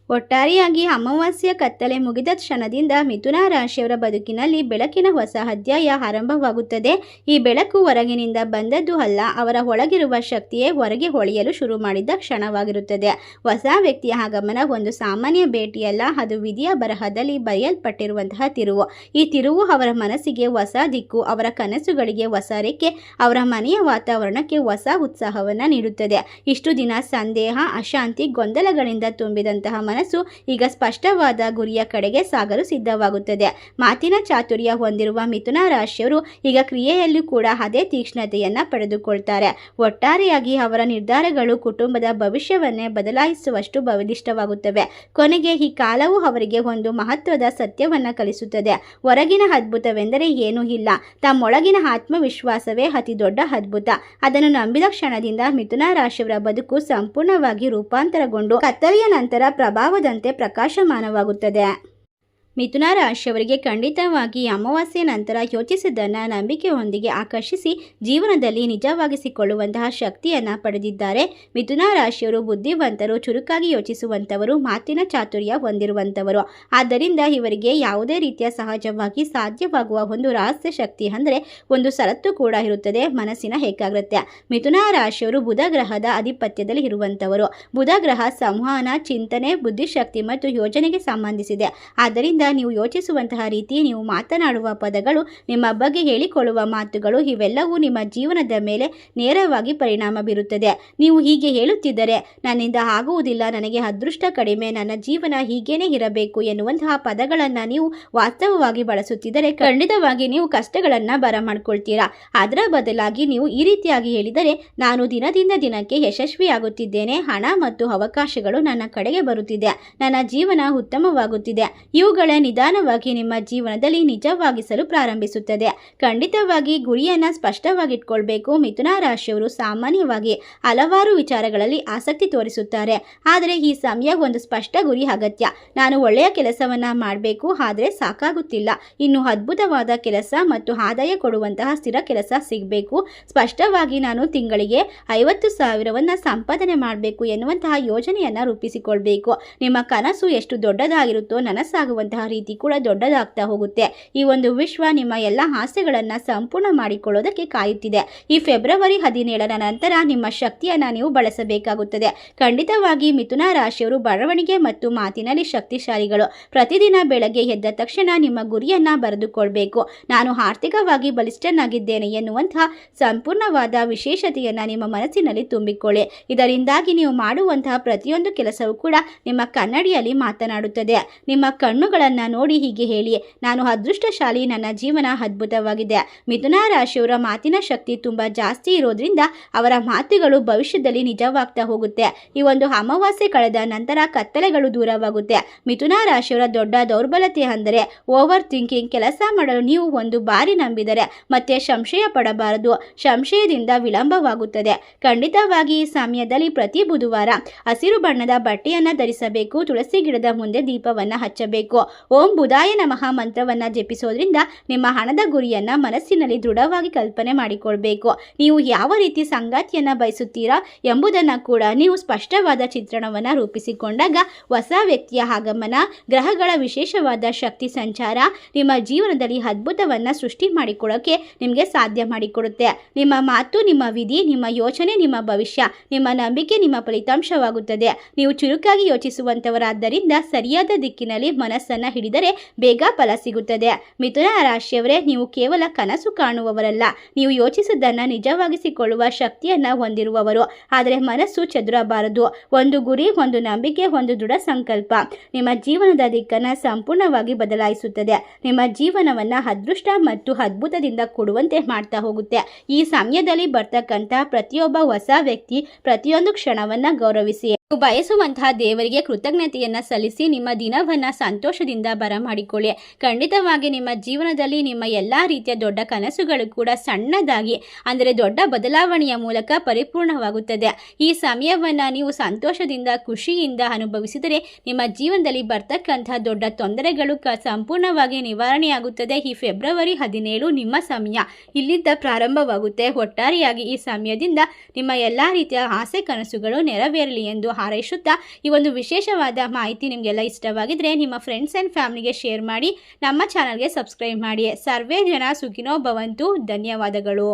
ಒಟ್ಟಾರೆಯಾಗಿ ಅಮಾವಾಸ್ಯ ಕತ್ತಲೆ ಮುಗಿದ ಕ್ಷಣದಿಂದ ಮಿಥುನ ರಾಶಿಯವರ ಬದುಕಿನಲ್ಲಿ ಬೆಳಕಿನ ಹೊಸ ಅಧ್ಯಾಯ ಆರಂಭವಾಗುತ್ತದೆ. ಈ ಬೆಳಕು ಹೊರಗಿನಿಂದ ಬಂದದ್ದು ಅಲ್ಲ, ಅವರ ಒಳಗಿರುವ ಶಕ್ತಿಯೇ ಹೊರಗೆ ಹೊಳೆಯಲು ಶುರು ಮಾಡಿದ ಕ್ಷಣವಾಗಿರುತ್ತದೆ. ಹೊಸ ವ್ಯಕ್ತಿಯ ಆಗಮನ ಒಂದು ಸಾಮಾನ್ಯ ಭೇಟಿಯಲ್ಲ, ಅದು ವಿಧಿಯ ಬರಹದಲ್ಲಿ ಬರೆಯಲ್ಪಟ್ಟಿರುವಂತಹ ತಿರುವು. ಈ ತಿರುವು ಅವರ ಮನಸ್ಸಿಗೆ ಹೊಸ ದಿಕ್ಕು, ಅವರ ಕನಸುಗಳಿಗೆ ಹೊಸ ರೆಕ್ಕೆ ಅವರ ಮನೆಯ ವಾತಾವರಣಕ್ಕೆ ಹೊಸ ಉತ್ಸಾಹವನ್ನು ನೀಡುತ್ತದೆ. ಇಷ್ಟು ದಿನ ಸಂದೇಹ, ಅಶಾಂತಿ, ಗೊಂದಲಗಳಿಂದ ತುಂಬಿದಂತಹ ಮನಸ್ಸು ಈಗ ಸ್ಪಷ್ಟವಾದ ಗುರಿಯ ಕಡೆಗೆ ಸಾಗಲು ಸಿದ್ಧವಾಗುತ್ತದೆ. ಮಾತಿನ ಚಾತುರ್ಯ ಹೊಂದಿರುವ ಮಿಥುನ ರಾಶಿಯವರು ಈಗ ಕ್ರಿಯೆಯಲ್ಲೂ ಕೂಡ ಅದೇ ತೀಕ್ಷ್ಣತೆಯನ್ನು ಪಡೆದುಕೊಳ್ತಾರೆ. ಒಟ್ಟಾರೆಯಾಗಿ ಅವರ ನಿರ್ಧಾರಗಳು ಕುಟುಂಬದ ಭವಿಷ್ಯವನ್ನೇ ಬದಲಾಯಿಸುವಷ್ಟು ಬಲಿಷ್ಠವಾಗುತ್ತವೆ. ಕೊನೆಗೆ ಈ ಕಾಲವು ಅವರಿಗೆ ಒಂದು ಮಹತ್ವದ ಸತ್ಯವನ್ನು ಕಲಿಸುತ್ತದೆ. ಹೊರಗಿನ ಅದ್ಭುತವೆಂದರೆ ಏನೂ ಇಲ್ಲ. ತಮ್ಮೊಳಗಿನ ಆತ್ಮವಿಶ್ವಾಸವೇ ಅತಿ ದೊಡ್ಡ ಅದ್ಭುತ. ಅದನ್ನು ನಂಬಿದ ಕ್ಷಣದಿಂದ ಮಿಥುನ ರಾಶಿಯವರ ಬದುಕು ಸಂಪೂರ್ಣವಾಗಿ ರೂಪಾಂತರಗೊಂಡು ಕತ್ತಲೆಯ ನಂತರ ಪ್ರಭಾವದಂತೆ ಪ್ರಕಾಶಮಾನವಾಗುತ್ತದೆ. ಮಿಥುನ ರಾಶಿಯವರಿಗೆ ಖಂಡಿತವಾಗಿ ಅಮಾವಾಸ್ಯೆ ನಂತರ ಯೋಚಿಸಿದ್ದನ್ನು ನಂಬಿಕೆಯೊಂದಿಗೆ ಆಕರ್ಷಿಸಿ ಜೀವನದಲ್ಲಿ ನಿಜವಾಗಿಸಿಕೊಳ್ಳುವಂತಹ ಶಕ್ತಿಯನ್ನು ಪಡೆದಿದ್ದಾರೆ. ಮಿಥುನ ರಾಶಿಯವರು ಬುದ್ಧಿವಂತರು, ಚುರುಕಾಗಿ ಯೋಚಿಸುವಂಥವರು, ಮಾತಿನ ಚಾತುರ್ಯ ಹೊಂದಿರುವಂಥವರು. ಆದ್ದರಿಂದ ಇವರಿಗೆ ಯಾವುದೇ ರೀತಿಯ ಸಹಜವಾಗಿ ಸಾಧ್ಯವಾಗುವ ಒಂದು ರಹಸ್ಯ ಶಕ್ತಿ ಅಂದರೆ ಒಂದು ಸರತ್ತು ಕೂಡ ಇರುತ್ತದೆ, ಮನಸ್ಸಿನ ಏಕಾಗ್ರತೆ. ಮಿಥುನ ರಾಶಿಯವರು ಬುಧ ಗ್ರಹದ ಆಧಿಪತ್ಯದಲ್ಲಿ ಇರುವಂಥವರು. ಬುಧ ಗ್ರಹ ಸಂವಹನ, ಚಿಂತನೆ, ಬುದ್ಧಿಶಕ್ತಿ ಮತ್ತು ಯೋಜನೆಗೆ ಸಂಬಂಧಿಸಿದೆ. ಆದ್ದರಿಂದ ನೀವು ಯೋಚಿಸುವಂತಹ ರೀತಿ ನೀವು ಮಾತನಾಡುವ ಪದಗಳು, ನಿಮ್ಮ ಬಗ್ಗೆ ಹೇಳಿಕೊಳ್ಳುವ ಮಾತುಗಳು, ಇವೆಲ್ಲವೂ ನಿಮ್ಮ ಜೀವನದ ಮೇಲೆ ನೇರವಾಗಿ ಪರಿಣಾಮ ಬೀರುತ್ತದೆ. ನೀವು ಹೀಗೆ ಹೇಳುತ್ತಿದ್ದರೆ, ನನ್ನಿಂದ ಆಗುವುದಿಲ್ಲ, ನನಗೆ ಅದೃಷ್ಟ ಕಡಿಮೆ, ನನ್ನ ಜೀವನ ಹೀಗೇನೆ ಇರಬೇಕು ಎನ್ನುವಂತಹ ಪದಗಳನ್ನು ನೀವು ವಾಸ್ತವವಾಗಿ ಬಳಸುತ್ತಿದ್ದರೆ, ಖಂಡಿತವಾಗಿ ನೀವು ಕಷ್ಟಗಳನ್ನು ಬರಮಾಡ್ಕೊಳ್ತೀರಾ. ಅದರ ಬದಲಾಗಿ ನೀವು ಈ ರೀತಿಯಾಗಿ ಹೇಳಿದರೆ, ನಾನು ದಿನದಿಂದ ದಿನಕ್ಕೆ ಯಶಸ್ವಿಯಾಗುತ್ತಿದ್ದೇನೆ, ಹಣ ಮತ್ತು ಅವಕಾಶಗಳು ನನ್ನ ಕಡೆಗೆ ಬರುತ್ತಿದೆ, ನನ್ನ ಜೀವನ ಉತ್ತಮವಾಗುತ್ತಿದೆ. ಇವುಗಳ ನಿಧಾನವಾಗಿ ನಿಮ್ಮ ಜೀವನದಲ್ಲಿ ನಿಜವಾಗಿಸಲು ಪ್ರಾರಂಭಿಸುತ್ತದೆ. ಖಂಡಿತವಾಗಿ ಗುರಿಯನ್ನು ಸ್ಪಷ್ಟವಾಗಿಟ್ಕೊಳ್ಬೇಕು. ಮಿಥುನ ರಾಶಿಯವರು ಸಾಮಾನ್ಯವಾಗಿ ಹಲವಾರು ವಿಚಾರಗಳಲ್ಲಿ ಆಸಕ್ತಿ ತೋರಿಸುತ್ತಾರೆ. ಆದರೆ ಈ ಸಮಯ ಒಂದು ಸ್ಪಷ್ಟ ಗುರಿ ಅಗತ್ಯ. ನಾನು ಒಳ್ಳೆಯ ಕೆಲಸವನ್ನ ಮಾಡಬೇಕು. ಆದರೆ ಸಾಕಾಗುತ್ತಿಲ್ಲ. ಇನ್ನು ಅದ್ಭುತವಾದ ಕೆಲಸ ಮತ್ತು ಆದಾಯ ಕೊಡುವಂತಹ ಸ್ಥಿರ ಕೆಲಸ ಸಿಗಬೇಕು. ಸ್ಪಷ್ಟವಾಗಿ ನಾನು ತಿಂಗಳಿಗೆ ಐವತ್ತು ಸಾವಿರವನ್ನು ಸಂಪಾದನೆ ಮಾಡಬೇಕು ಎನ್ನುವಂತಹ ಯೋಜನೆಯನ್ನ ರೂಪಿಸಿಕೊಳ್ಬೇಕು. ನಿಮ್ಮ ಕನಸು ಎಷ್ಟು ದೊಡ್ಡದಾಗಿರುತ್ತೋ ನನಸಾಗುವಂತಹ ರೀತಿ ಕೂಡ ದೊಡ್ಡದಾಗ್ತಾ ಹೋಗುತ್ತೆ. ಈ ಒಂದು ವಿಶ್ವ ನಿಮ್ಮ ಎಲ್ಲ ಆಸೆಗಳನ್ನು ಸಂಪೂರ್ಣ ಮಾಡಿಕೊಳ್ಳೋದಕ್ಕೆ ಕಾಯುತ್ತಿದೆ. ಈ ಫೆಬ್ರವರಿ ಹದಿನೇಳರ ನಂತರ ನಿಮ್ಮ ಶಕ್ತಿಯನ್ನು ನೀವು ಬಳಸಬೇಕಾಗುತ್ತದೆ. ಖಂಡಿತವಾಗಿ ಮಿಥುನ ರಾಶಿಯವರು ಬರವಣಿಗೆ ಮತ್ತು ಮಾತಿನಲ್ಲಿ ಶಕ್ತಿಶಾಲಿಗಳು. ಪ್ರತಿದಿನ ಬೆಳಗ್ಗೆ ಎದ್ದ ತಕ್ಷಣ ನಿಮ್ಮ ಗುರಿಯನ್ನ ಬರೆದುಕೊಳ್ಬೇಕು. ನಾನು ಆರ್ಥಿಕವಾಗಿ ಬಲಿಷ್ಠನಾಗಿದ್ದೇನೆ ಎನ್ನುವಂತಹ ಸಂಪೂರ್ಣವಾದ ವಿಶೇಷತೆಯನ್ನು ನಿಮ್ಮ ಮನಸ್ಸಿನಲ್ಲಿ ತುಂಬಿಕೊಳ್ಳಿ. ಇದರಿಂದಾಗಿ ನೀವು ಮಾಡುವಂತಹ ಪ್ರತಿಯೊಂದು ಕೆಲಸವೂ ಕೂಡ ನಿಮ್ಮ ಕನ್ನಡಿಯಲ್ಲಿ ಮಾತನಾಡುತ್ತದೆ. ನಿಮ್ಮ ಕಣ್ಣುಗಳನ್ನು ನೋಡಿ ಹೀಗೆ ಹೇಳಿ ನಾನು ಅದೃಷ್ಟಶಾಲಿ, ನನ್ನ ಜೀವನ ಅದ್ಭುತವಾಗಿದೆ. ಮಿಥುನ ರಾಶಿಯವರ ಮಾತಿನ ಶಕ್ತಿ ತುಂಬ ಜಾಸ್ತಿ ಇರೋದ್ರಿಂದ ಅವರ ಮಾತುಗಳು ಭವಿಷ್ಯದಲ್ಲಿ ನಿಜವಾಗ್ತಾ ಹೋಗುತ್ತೆ. ಈ ಒಂದು ಅಮಾವಾಸ್ಯೆ ಕಳೆದ ನಂತರ ಕತ್ತಲೆಗಳು ದೂರವಾಗುತ್ತೆ. ಮಿಥುನ ರಾಶಿಯವರ ದೊಡ್ಡ ದೌರ್ಬಲತೆ ಅಂದರೆ ಓವರ್ ಥಿಂಕಿಂಗ್, ಕೆಲಸ ಮಾಡಲು ನೀವು ಒಂದು ಬಾರಿ ನಂಬಿದರೆ ಮತ್ತೆ ಸಂಶಯ ಪಡಬಾರದು. ಸಂಶಯದಿಂದ ವಿಳಂಬವಾಗುತ್ತದೆ. ಖಂಡಿತವಾಗಿ ಈ ಸಮಯದಲ್ಲಿ ಪ್ರತಿ ಬುಧವಾರ ಹಸಿರು ಬಣ್ಣದ ಬಟ್ಟೆಯನ್ನು ಧರಿಸಬೇಕು, ತುಳಸಿ ಗಿಡದ ಮುಂದೆ ದೀಪವನ್ನು ಹಚ್ಚಬೇಕು. ಓಂ ಬುಧಾಯ ನಮಃ ಮಂತ್ರವನ್ನು ಜಪಿಸೋದ್ರಿಂದ ನಿಮ್ಮ ಹಣದ ಗುರಿಯನ್ನು ಮನಸ್ಸಿನಲ್ಲಿ ದೃಢವಾಗಿ ಕಲ್ಪನೆ ಮಾಡಿಕೊಳ್ಬೇಕು. ನೀವು ಯಾವ ರೀತಿ ಸಂಗಾತಿಯನ್ನು ಬಯಸುತ್ತೀರಾ ಎಂಬುದನ್ನು ಕೂಡ ನೀವು ಸ್ಪಷ್ಟವಾದ ಚಿತ್ರಣವನ್ನು ರೂಪಿಸಿಕೊಂಡಾಗ ಹೊಸ ವ್ಯಕ್ತಿಯ ಆಗಮನ, ಗ್ರಹಗಳ ವಿಶೇಷವಾದ ಶಕ್ತಿ ಸಂಚಾರ, ನಿಮ್ಮ ಜೀವನದಲ್ಲಿ ಅದ್ಭುತವನ್ನು ಸೃಷ್ಟಿ ಮಾಡಿಕೊಳ್ಳೋಕೆ ನಿಮಗೆ ಸಾಧ್ಯ ಮಾಡಿಕೊಡುತ್ತೆ. ನಿಮ್ಮ ಮಾತು, ನಿಮ್ಮ ವಿಧಿ, ನಿಮ್ಮ ಯೋಚನೆ, ನಿಮ್ಮ ಭವಿಷ್ಯ, ನಿಮ್ಮ ನಂಬಿಕೆ, ನಿಮ್ಮ ಫಲಿತಾಂಶವಾಗುತ್ತದೆ. ನೀವು ಚುರುಕಾಗಿ ಯೋಚಿಸುವಂಥವರಾದ್ದರಿಂದ ಸರಿಯಾದ ದಿಕ್ಕಿನಲ್ಲಿ ಮನಸ್ಸನ್ನು ಹಿಡಿದರೆ ಬೇಗ ಫಲ ಸಿಗುತ್ತದೆ. ಮಿಥುನ ರಾಶಿಯವರೇ, ನೀವು ಕೇವಲ ಕನಸು ಕಾಣುವವರಲ್ಲ. ನೀವು ಯೋಚಿಸಿದ್ದನ್ನು ನಿಜವಾಗಿಸಿಕೊಳ್ಳುವ ಶಕ್ತಿಯನ್ನು ಹೊಂದಿರುವವರು. ಆದರೆ ಮನಸ್ಸು ಚದುರಬಾರದು. ಒಂದು ಗುರಿ, ಒಂದು ನಂಬಿಕೆ, ಒಂದು ದೃಢ ಸಂಕಲ್ಪ. ನಿಮ್ಮ ಜೀವನದ ದಿಕ್ಕನ್ನು ಸಂಪೂರ್ಣವಾಗಿ ಬದಲಾಯಿಸುತ್ತದೆ. ನಿಮ್ಮ ಜೀವನವನ್ನು ಅದೃಷ್ಟ ಮತ್ತು ಅದ್ಭುತದಿಂದ ಕೊಡುವಂತೆ ಮಾಡ್ತಾ ಹೋಗುತ್ತೆ. ಈ ಸಮಯದಲ್ಲಿ ಬರ್ತಕ್ಕಂಥ ಪ್ರತಿಯೊಬ್ಬ ಹೊಸ ವ್ಯಕ್ತಿ ಪ್ರತಿಯೊಂದು ಕ್ಷಣವನ್ನು ಗೌರವಿಸಿ. ನೀವು ಬಯಸುವಂತಹ ದೇವರಿಗೆ ಕೃತಜ್ಞತೆಯನ್ನು ಸಲ್ಲಿಸಿ ನಿಮ್ಮ ದಿನವನ್ನು ಸಂತೋಷದಿಂದ ಬರಮಾಡಿಕೊಳ್ಳಿ. ಖಂಡಿತವಾಗಿ ನಿಮ್ಮ ಜೀವನದಲ್ಲಿ ನಿಮ್ಮ ಎಲ್ಲ ರೀತಿಯ ದೊಡ್ಡ ಕನಸುಗಳು ಕೂಡ ಸಣ್ಣದಾಗಿ, ಅಂದರೆ ದೊಡ್ಡ ಬದಲಾವಣೆಯ ಮೂಲಕ ಪರಿಪೂರ್ಣವಾಗುತ್ತದೆ. ಈ ಸಮಯವನ್ನು ನೀವು ಸಂತೋಷದಿಂದ, ಖುಷಿಯಿಂದ ಅನುಭವಿಸಿದರೆ ನಿಮ್ಮ ಜೀವನದಲ್ಲಿ ಬರ್ತಕ್ಕಂತಹ ದೊಡ್ಡ ತೊಂದರೆಗಳು ಸಂಪೂರ್ಣವಾಗಿ ನಿವಾರಣೆಯಾಗುತ್ತದೆ. ಈ ಫೆಬ್ರವರಿ ಹದಿನೇಳು ನಿಮ್ಮ ಸಮಯ. ಇಲ್ಲಿಂದ ಪ್ರಾರಂಭವಾಗುತ್ತೆ. ಒಟ್ಟಾರೆಯಾಗಿ ಈ ಸಮಯದಿಂದ ನಿಮ್ಮ ಎಲ್ಲ ರೀತಿಯ ಆಸೆ, ಕನಸುಗಳು ನೆರವೇರಲಿ ಎಂದು ಹಾರೈಸುತ್ತಾ ಈ ಒಂದು ವಿಶೇಷವಾದ ಮಾಹಿತಿ ನಿಮಗೆಲ್ಲ ಇಷ್ಟವಾಗಿದ್ರೆ ನಿಮ್ಮ ಫ್ರೆಂಡ್ಸ್ ಆ್ಯಂಡ್ ಫ್ಯಾಮಿಲಿಗೆ ಶೇರ್ ಮಾಡಿ ನಮ್ಮ ಚಾನಲ್ಗೆ ಸಬ್ಸ್ಕ್ರೈಬ್ ಮಾಡಿ. ಸರ್ವೇ ಜನ ಸುಖಿನೋ ಭವಂತು. ಧನ್ಯವಾದಗಳು.